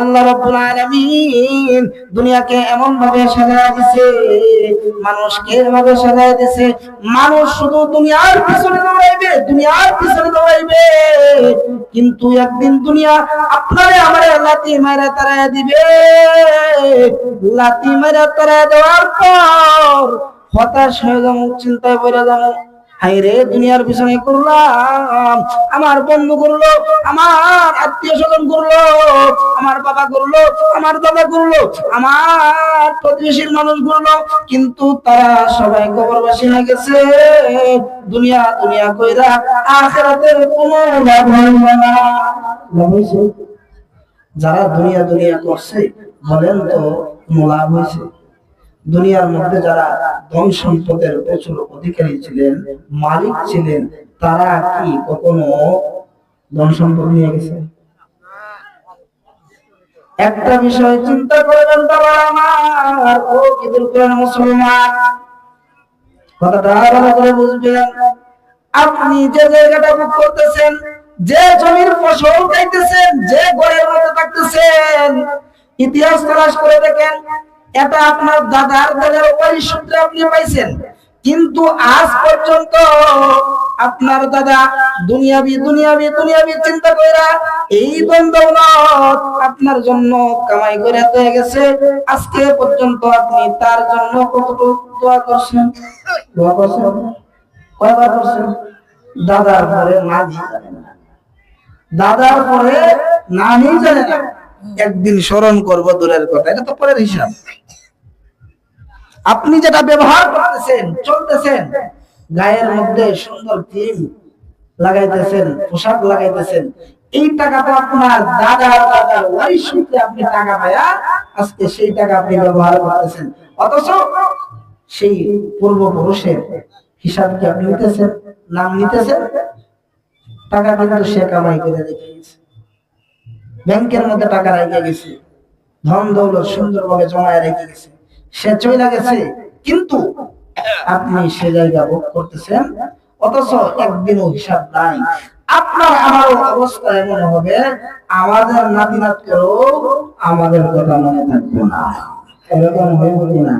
আল্লাহ রাব্বুল আলামিন দুনিয়াকে এমন ভাবে সাজায় দিয়েছে মানুষকে এভাবে সাজায় দিয়েছে মানুষ শুধু দুনিয়ার পিছনে দৌড়াইবে, দুনিয়ার পিছনে দৌড়াইবে। কিন্তু একদিন দুনিয়া আপনারে, আমারে লাতি মারা তারায় দিবে। লাতি মারা তারায় দেওয়ার পর হতাশ হয়ে যাব, চিন্তায় পড়ে যাব। হাই রে দুনিয়ার পিছনে করলাম আমার বন্ধু করল আমার আত্মীয় স্বজন করল আমার বাবা করল আমার দাদা করল আমার প্রতিবেশীর মানুষ করল কিন্তু তারা সবাই কবরবাসী হয়ে গেছে। দুনিয়া দুনিয়া কইরা আখেরাতের কোনো লাভ হইল না। যারা দুনিয়া দুনিয়া করছে, বলেন তো, কোনো লাভ হয়েছে দুনিয়ার মধ্যে যারা ধন সম্পদের প্রচুর অধিকারী ছিলেন, মালিক ছিলেন, তারা কি কখনো ধন সম্পদ নিয়ে গেছে? একটা বিষয় চিন্তা করবেন বাবা মুসলমান। কথাটা ভালো করে বুঝবেন। আপনি যে জায়গাটা বুক করতেছেন, যে জমির ফসল খাইতেছেন, যে ঘরের মধ্যে থাকতেছেন, ইতিহাস তালাশ করে দেখেন এটা আপনার দাদার দাদার ওই সূত্রে আপনি পাইছেন। কিন্তু আজ পর্যন্ত আপনার দাদা দুনিয়াবি দুনিয়াবি দুনিয়াবি চিন্তা কইরা এই দন্দৌলত আপনার জন্য কামাই করে হয়ে গেছে। আজকে পর্যন্ত আপনি তার জন্য কতটুকু দোয়া করছেন? দোয়া করছেন? কয়বার করছেন? দাদার পরে নানি জানে না। দাদার পরে নানি জানে না। একদিন স্মরণ করব দূরের কথা, এটা তো পরের হিসাব। আপনি যেটা ব্যবহার করতেছেন, চলতেছেন, গায়ের মধ্যে সুন্দর থিম লাগাইতেছেন, পোশাক লাগাইতেছেন, এই টাকা তো আপনার দাদার দাদার ওই সূত্রে আপনি টাকা পায়া আজকে সেই টাকা আপনি ব্যবহার করতেছেন। অথচ সেই পূর্বপুরুষের হিসাব কি আপনি নিতেছেন? নাম নিতেছেন? টাকা কিন্তু সে কামাই করে রেখে গেছে। ব্যাংকের মধ্যে টাকা রেখে গেছে। ধন দৌলত সুন্দরভাবে জমায় রেখে গেছে। সে চলে গেছে কিন্তু আপনি সে জায়গা ভোগ করতেছেন, অথচ একদিনও হিসাব নাই। আপনার আমার অবস্থা এমন হবে, আমাদের নাতি নাত আমাদের কথা মনে থাকবে না। এরকম হইব কিনা?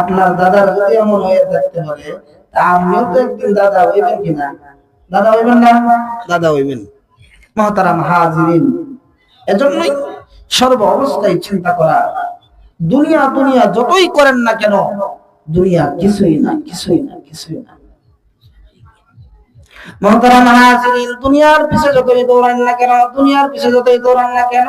আপনার দাদার যদি এমন হয়ে থাকতে পারে, তা আপনিও তো একদিন দাদা হইবেন কিনা? দাদা হইবেন না? দাদা হইবেন। মহতারাম হাজিরিন। এজন্যই সর্ব অবস্থায় চিন্তা করা দুনিয়া দুনিয়া যতই করেন না কেন, দুনিয়া কিছুই না কিছুই না কিছুই না। দুনিয়ার পিছে যতই দৌড়ান না কেন, দুনিয়ার পিছে যতই দৌড়ান না কেন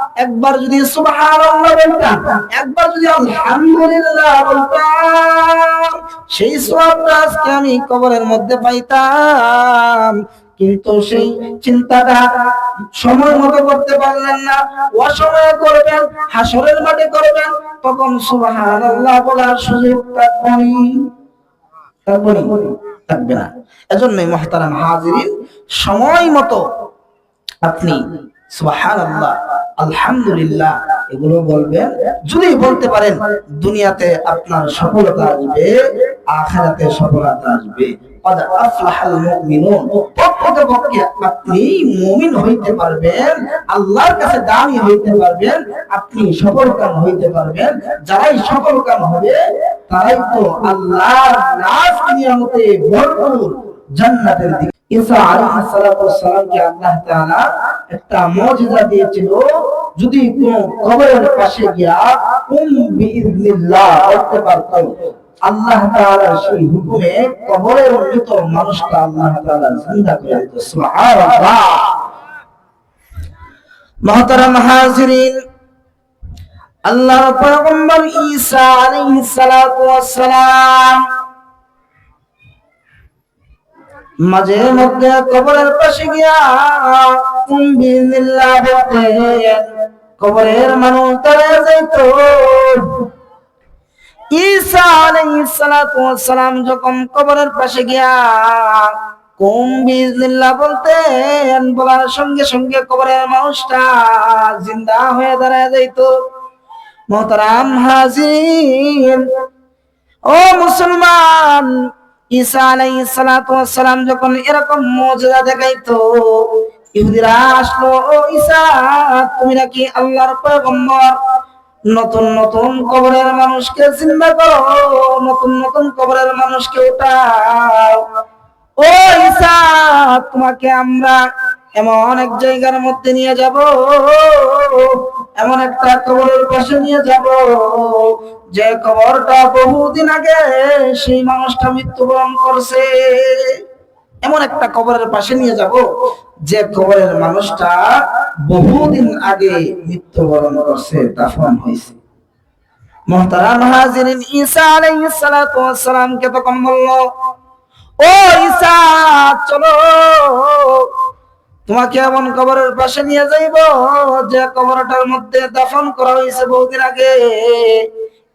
একবার যদি একবার যদি আলহামদুলিল্লাহ বলতাম, সেই সওয়াবটা আজকে আমি কবরের মধ্যে পাইতাম। কিন্তু সেই চিন্তাটা সময় মতো করতে পারলেন না। অসময়ে করবেন, হাসরের মাঠে করবেন, তখন সুবহানাল্লাহ বলার সুযোগ থাকবেনি থাকবে না। এজন্যই মহতারাম হাজিরিন, সময় মতো আপনি সুবহানাল্লাহ আলহামদুলিল্লাহ, এগুলো বলবেন। যদি বলতে পারেন, দুনিয়াতে আপনার সফলতা আসবে, আখেরাতে সফলতা আসবে। আপনি আল্লাহর কাছে দামি হইতে পারবেন, আপনি সফলকাম হইতে পারবেন। যারাই সফলকাম হবে, তারাই তো আল্লাহ ভরপুর জান্নাতের দিকে ঈসা আল্লাহ তাআলা একটা মুজিজা দিয়েছিল। যদি কোন কবরের পাশে গিয়া বিইذنিল্লাহ বলতে আল্লাহ তাআলা সেই হুকুমে কবরের মৃত মানুষটা আল্লাহ তাআলা জিন্দা করে দিত। সুবহানাল্লাহ। হাজিরিন আল্লাহ পয়গম্বর ঈসা আলাইহিস সালাম মাঝে মধ্যে কবরের পাশে গিয়া কুম্বিল্লাহ বলতেন কবরের মানুষ তারা যাইত। ঈসা আলাইহিস সালাতু ওয়াস সালাম যখন কবরের পাশে গিয়া কুম বিজনিল্লাহ বলতেন বলার সঙ্গে সঙ্গে কবরের মানুষটা জিন্দা হয়ে দাঁড়ায় যাইতো। মোহতারাম হাজির ও মুসলমান ঈসা আলাইহিস সালাতু যখন এরকম মুজিজা দেখাইতো, ইহুদিরা আসলো, ও ঈসা, তুমি নাকি আল্লাহর পয়গম্বর? নতুন নতুন কবরের মানুষকে জিন্দা করো, নতুন নতুন কবরের মানুষকে উঠাও। ও ঈসা, তোমাকে আমরা এমন এক জায়গার মধ্যে নিয়ে যাব, এমন একটা কবরের পাশে নিয়ে যাব, যে কবরটা বহুদিন আগে সেই মানুষটা মৃত্যুবরণ করছে। এমন একটা কবরের পাশে নিয়ে যাব, যে কবরের মানুষটা বহুদিন আগে মৃত্যুবরণ করছে, দাফন হয়েছে। মোহতারাম সালাতু ওয়াস সালামকে তখন বলল, ও ঈসা, চলো। তোমাকে এমন কবরের পাশে নিয়ে যাইব, যে কবরটার মধ্যে দাফন করা হয়েছে বহুদিন আগে।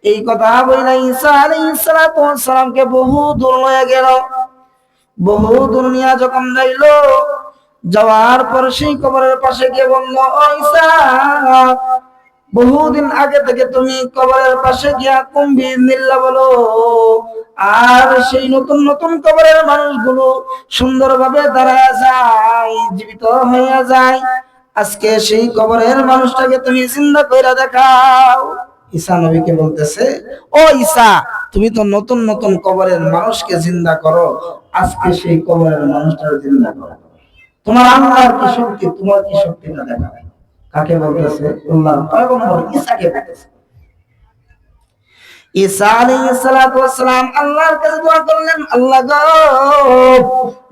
এই কথা বইলা ঈসা তোমার সালামকে বহু দূর লয়ে গেল। বহু দুনিয়া যখন যাইল, যাওয়ার পর সেই কবরের পাশে গিয়ে বলল, "ও ঈসা বহুদিন আগে থেকে তুমি কবরের পাশে গিয়া কুম্ভি নিল্লা বলো। আর সেই নতুন নতুন কবরের মানুষগুলো সুন্দরভাবে দাঁড়ায় যায় জীবিত হয়ে যায়। আজকে সেই কবরের মানুষটাকে তুমি চিন্তা কইরা দেখাও। ঈসা নবীকে বলতেছে, ও ঈসা, তুমি তো নতুন নতুন কবরের মানুষকে জিন্দা করো। আজকে সেই কবরের মানুষটার জিন্দা করো। তোমার আল্লাহর কি শক্তি? তোমার কি শক্তিটা দেখাবে? কাকে বলতেছে বলতেছে।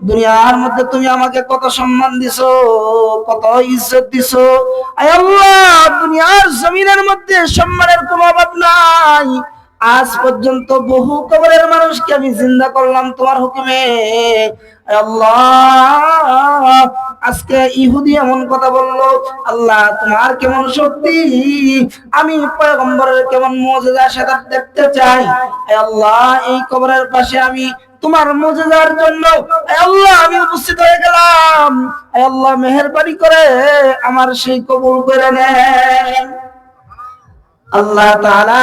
দুনিয়ার তুমি আমাকে কত সম্মান দিছো, কত ইজ্জত দিছো। আল্লাহ, দুনিয়ার জমিনের মধ্যে সম্মানের কোনো অভাব নাই। আজ পর্যন্ত বহু কবরের মানুষকে আমি জিন্দা করলাম তোমার হুকুমে। আজকে ইহুদি এমন কথা আল্লাহ তোমার কেমন আমি কেমন দেখতে চাই। আল্লাহ, এই কবরের পাশে আমি তোমার জন্য আল্লাহ, আমি উপস্থিত হয়ে গেলাম। আল্লাহ, মেহেরবানি করে আমার সেই কবুল করে নেন। আল্লাহ তাআলা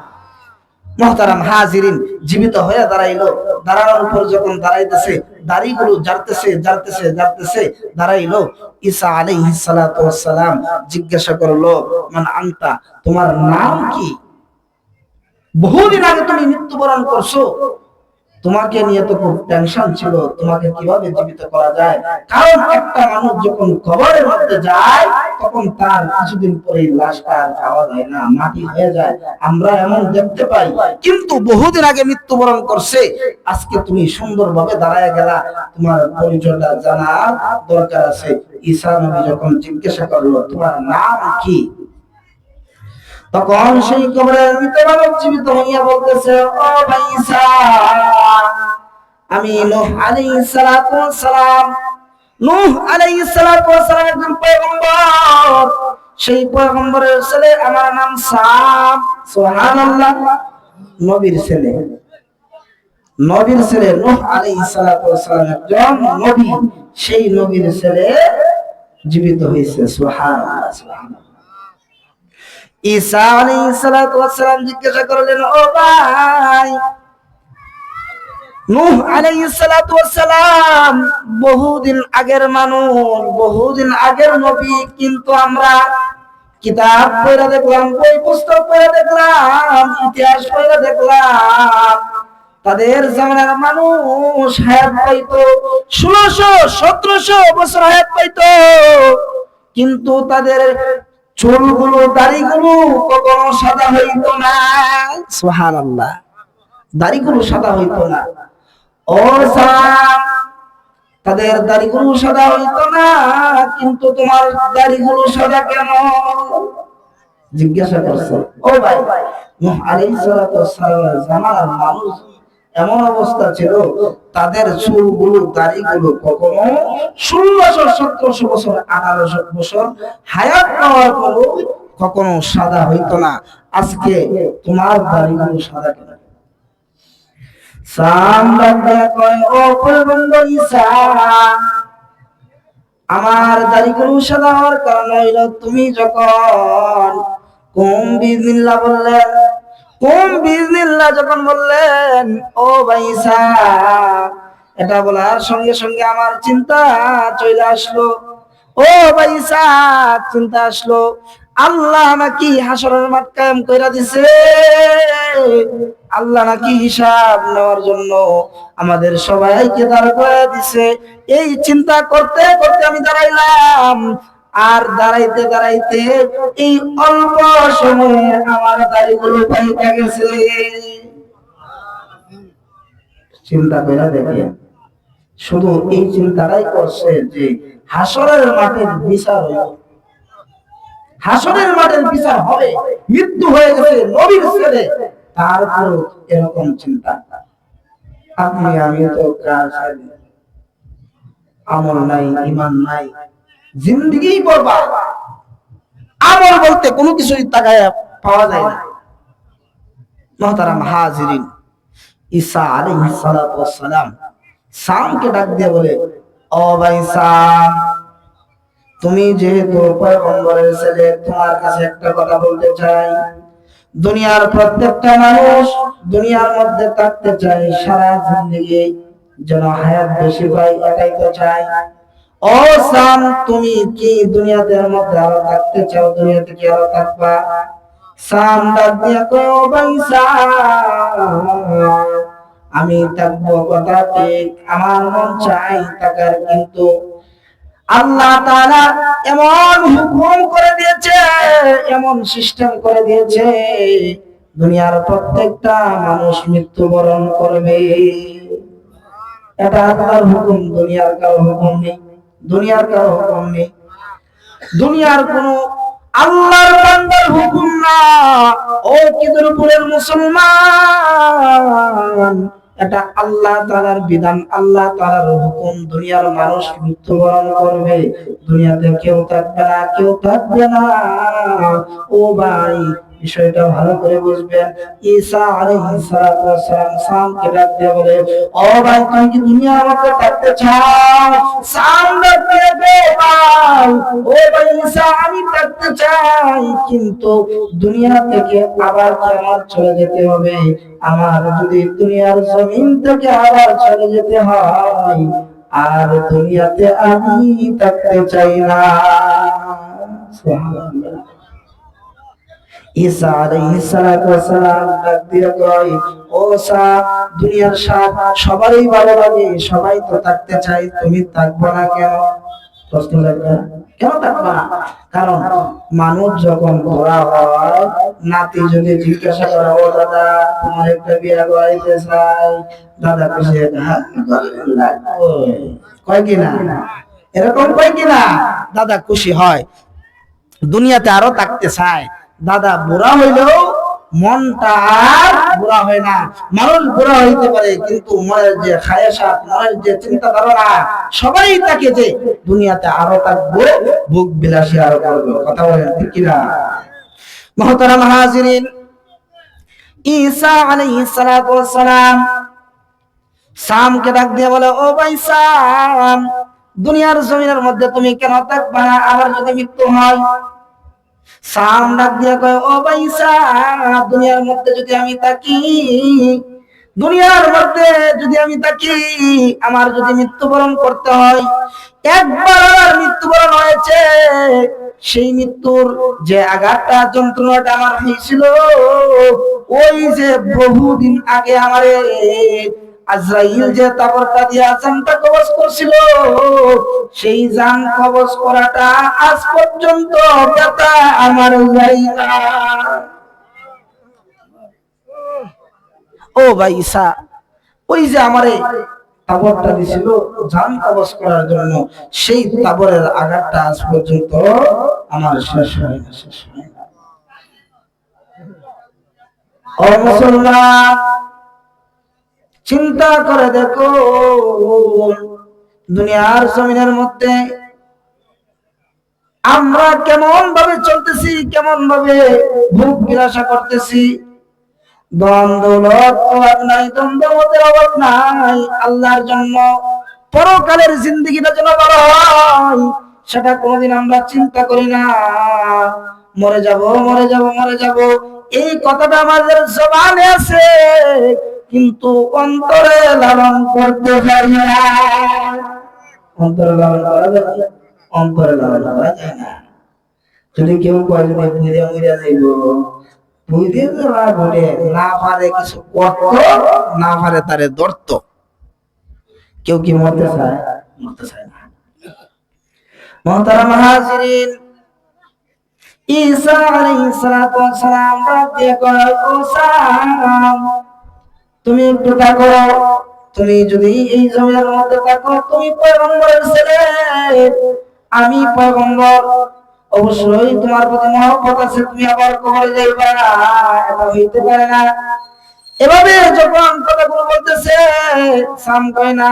মহতারাম হাজিরিন জীবিত হয়ে দাঁড়াইলো। দাঁড়ানোর উপর যখন দাঁড়াইতেছে, দাড়িগুলো জারতেছে জারতেছে জারতেছে দাঁড়াইলো। ঈসা আলাইহিস সালাতু সালাম জিজ্ঞাসা করল, মান আনতা, তোমার নাম কি? বহুদিন আগে তুমি মৃত্যুবরণ করছ। তোমাকে নিয়ে তো খুব টেনশন ছিল, তোমাকে কীভাবে জীবিত করা যায়? কারণ একটা মানুষ যখন কবরের মধ্যে যায়, তখন তার কিছুদিন পরেই লাশটা পাওয়া যায় না, মাটি হয়ে যায়। আমরা এমন দেখতে পাই। কিন্তু বহুদিন আগে মৃত্যুবরণ করছে। আজকে তুমি সুন্দরভাবে দাঁড়ায় গেলা। তোমার পরিচয়টা জানার দরকার আছে। ঈসা নবী যখন জিজ্ঞাসা করল, তোমার নাম কি? তখন সেই কবরের মানব জীবিত হইয়া বলতেছে, ও আমি নূহ নূহ একজন পয়গম্বর। সেই পয়গম্বরের ছেলে আমার নাম সাম সুবহানাল্লাহ, নবীর ছেলে। নবীর ছেলে নূহ আলাইহিস একজন নবী। সেই নবীর ছেলে জীবিত হয়েছে সুবহানাল্লাহ সুবহানাল্লাহ। ঈসা আলাইহিস সালাতু ওয়াস সালাম জিজ্ঞাসা করলেন, ও ভাই, নূহ আলাইহিস সালাতু ওয়াস সালাম বহুদিন আগের মানুষ, বহুদিন আগের নবী, কিন্তু আমরা কিতাব পড়ে দেখলাম, বই পুস্তক পড়ে দেখলাম, ইতিহাস পড়ে দেখলাম, তাদের জামানার মানুষ হায়াত পাইতো, ষোলোশো, সতেরোশো বছর হায়াত পাইতো, কিন্তু তাদের চুলগুলো, দাড়িগুলো কখনো সাদা হইতো না। সুহান আল্লাহ দাড়িগুলো সাদা হইতো না। ও তাদের দাড়িগুলো সাদা হইতো না, কিন্তু তোমার দাড়িগুলো সাদা কেন? জিজ্ঞাসা করছে। ও ভাই ওয়াসসালামের জামানার মানুষ এমন অবস্থা ছিল, তাদের চুলগুলো, দাড়িগুলো কখনো ষোলোশো সতেরোশো বছর, আঠারোশো বছর হায়াত পাওয়ার পরও কখনো সাদা হইতো না। আজকে তোমার দাড়িগুলো সাদা কেন? আমার দাড়িগুলো সাদা হওয়ার কারণ হইল তুমি যখন কোম বললেন কোম বিজনিল্লাহ যখন বললেন, ও ভাইসা এটা বলার সঙ্গে সঙ্গে আমার চিন্তা চলে আসলো। ও ভাইসা চিন্তা আসলো। আল্লাহ নাকি হাসরের মাঠ কায়েম কইরা দিছে। আল্লাহ নাকি হিসাব নেওয়ার জন্য আমাদের সবাইকে দাঁড় করে দিছে। এই চিন্তা করতে করতে আমি দাঁড়াইলাম। আর দাঁড়াইতে দাঁড়াইতে এই অল্প সময়ে আমার দাড়িগুলো পাইতে গেছে। চিন্তা করে দেখে শুধু এই চিন্তাটাই করছে যে হাসরের মাঠের বিচার হইব হাসরের মাঠের বিচার হবে, মৃত্যু হয়ে গেছে নবীর ছেলে তারপর এরকম চিন্তা। আপনি, আমি তো আমল নাই ইমান নাই জিন্দগি বরবাদ। আমল বলতে কোনো কিছুই তাকায় পাওয়া যায় না। মহতারাম হাজিরিন, ঈসা আলাইহিস সালাতু ওয়াস সালাম সামকে ডাক দিয়ে বলে, ও ভাই সাম তুমি যেহেতু পয়গম্বরের ছেলে, তোমার কাছে একটা কথা বলতে চাই। দুনিয়ার প্রত্যেকটা মানুষ দুনিয়ার মধ্যে থাকতে চায়, সারা জিন্দগি যেন হায়াত বেশি পাই এটাই তো চাই। ও সাম তুমি কি দুনিয়াতে মধ্যে আরও থাকতে চাও? দুনিয়াতে কি আরও থাকবা? সাম ডাক দিয়া আমি থাকব কথা ঠিক, আমার মন চাই থাকার, কিন্তু আল্লাহ তাআলা এমন হুকুম করে দিয়েছে, এমন সিস্টেম করে দিয়েছে, দুনিয়ার প্রত্যেকটা মানুষ মৃত্যুবরণ করবে। এটা আল্লাহর হুকুম, দুনিয়ার কারও হুকুম নেই। দুনিয়ার কারও হুকুম নেই। দুনিয়ার কোন আল্লাহর বান্দার হুকুম না। ও মুসলমান? এটা আল্লাহ তাআলার বিধান। আল্লাহ তাআলার হুকুম। দুনিয়ার মানুষ মৃত্যুবরণ করবে। দুনিয়াতে কেউ থাকবে না, কেউ থাকবে না। ও ভাই বিষয়টা ভালো করে বুঝবেন। ঈসা আলাইহিস সালাতু ওয়াস সালাম সামকে ডাক দিয়ে বলে, ও ভাই, তুমি কি দুনিয়ার মধ্যে থাকতে চাও? সাম ডাক দিয়ে ভাই, ও ভাই ঈসা, আমি থাকতে চাই, কিন্তু দুনিয়া থেকে আবার কি আমার চলে যেতে হবে? আমার যদি দুনিয়ার জমিন থেকে আবার চলে যেতে হয়, আর দুনিয়াতে আমি থাকতে চাই না। সুবহানাল্লাহ। ঈসা আলাইহিস সালাতু ওয়াস সালাম ডাক দিয়ে কয় ও সা দুনিয়ার সাপ সবারই ভালো লাগে, সবাই তো থাকতে চায়, তুমি থাকবে না কেন? প্রশ্ন লাগবে? কেন থাকবে কারণ মানুষ যখন বড় হয়, নাতি যদি জিজ্ঞাসা করে, ও দাদা, তোমার একটা বিয়া করাইতে চাই? দাদা খুশি? কয় কিনা এরকম কয় কিনা দাদা খুশি হয়, দুনিয়াতে আরও থাকতে চায়। দাদা বুড়া হইলেও মনটা বুড়া হয় না। মানুষ বুড়া হইতে পারে, কিন্তু মনের যে মনের যে চিন্তা ধারণা সবাই তাকে যে দুনিয়াতে আরও থাকব ভোগ বিলাসী আরও করব। কথা বলেন, ঠিক কিনা? মহতারাম হাজিরিন, ঈসা সালাম সামকে ডাক দিয়ে বলে, ও ভাই সাম দুনিয়ার জমিনের মধ্যে তুমি কেন থাকবা না? আমার যদি মৃত্যু হয়। দুনিয়ার মধ্যে যদি আমি থাকি, দুনিয়ার মধ্যে যদি আমি থাকি, আমার যদি মৃত্যুবরণ করতে হয়, একবার আমার মৃত্যুবরণ হয়েছে, সেই মৃত্যুর যে আঘাতটা, যন্ত্রণাটা আমার হয়েছিল, ওই যে বহুদিন আগে আমারে আজরাইল যে তাবরটা দিয়ে জানটা কবজ করছিল, সেই জান কবজ করাটা আজ পর্যন্ত ব্যথা আমার যাই না ও ভাই ঈসা, ওই যে আমারে তাবরটা দিছিল, জান কবজ করার জন্য, সেই তাবরের আঘাতটা আজ পর্যন্ত আমার শেষ হয় না, শেষ হয় না। ও মুসলমান চিন্তা করে দেখো, দুনিয়ার জমিনের মধ্যে আমরা কেমন ভাবে চলতেছি, কেমন ভাবে ভোগ বিলাসা করতেছি। অভাব নাই অভাব নাই, আল্লাহর জন্য পরকালের যেন হয়, সেটা কোনোদিন আমরা চিন্তা করি না। মরে যাব মরে যাব মরে যাব। এই কথাটা আমাদের জবানে আছে। কিন্তু অন্তরে লালন করতে পারি না। অন্তরে লালন করা যায় না? অন্তরে লালন করা যায় না। যদি কেউ কয় যদি বুঝে মুড়ে যাইব বুঝে না পারে কিছু করত না পারে তারে কেউ কি মরতে চায়? মরতে চায় না। মহতারা হাজিরিন, ঈসা আলাইহিস সালাম। তুমি একটু থাকো। তুমি যদি এই জমিনের মধ্যে থাকো, তুমি পয়গম্বরের ছেলে। আমি পয়গম্বর। অবশ্যই তোমার প্রতি মহব্বত আছে, তুমি আবার কবরে যাইবা। এটা হইতে পারে না। এভাবে যখন কথাগুলো বলতেছে, সাম কয় না,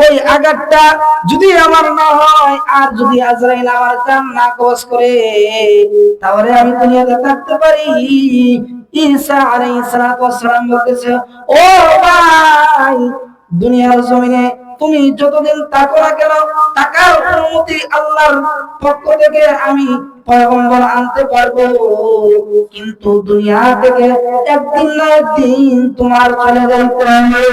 ওই আঘাতটা যদি আমার না হয়, আর যদি আজরাইল আমার জান না কবজ করে, তাহলে আমি দুনিয়াতে থাকতে পারি। ঈসা আলাইহিস সালাম বলতেছে, ও ভাই, দুনিয়ার জমিনে তুমি যতদিন থাকো না কেন, টাকার অনুমতি আল্লাহর পক্ষ থেকে আমি পয়গম্বর আনতে পারব। কিন্তু দুনিয়া থেকে একদিন না একদিন তোমার চলে যাইতে হবে।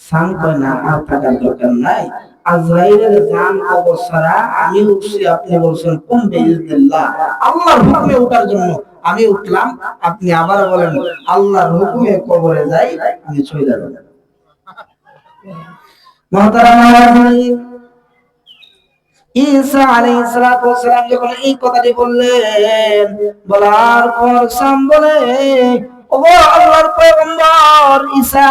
সান না, আর থাকার দরকার নাই। আজরাইলের জান অবসরা, আমি উঠছি, আপনি বলছেন কোন বেইজনিল্লাহ আল্লাহর হুকুমে ওঠার জন্য আমি উঠলাম, আপনি আবার বলেন, আল্লাহর হুকুমে কবরে যাই, আমি চলে যাব। ঈসা আলাইহিস সালাতু যখন এই কথাটি বললেন, বলার পর সাম বলে ও আল্লাহর পয়গম্বর ঈসা,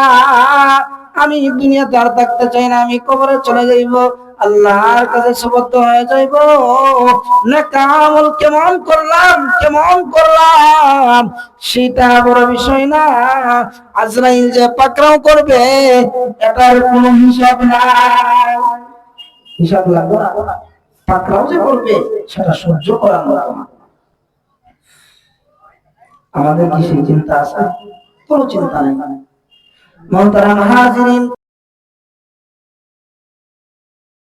আমি দুনিয়াতে আর থাকতে চাই না, আমি কবরে চলে যাইব। আল্লাহর কাছে সুবদ্ধ হয়ে যাইব। না কামল কেমন করলাম কেমন করলাম, সেটা বড় বিষয় না। আজরাইল যে পাকড়াও করবে, এটার কোনো হিসাব নাই। হিসাব লাগবে না। পাকড়াও যে করবে, সেটা সহ্য করার মতো। আমাদের কি সেই চিন্তা আছে? কোনো চিন্তা নেই। মহতারাম হাজিরিন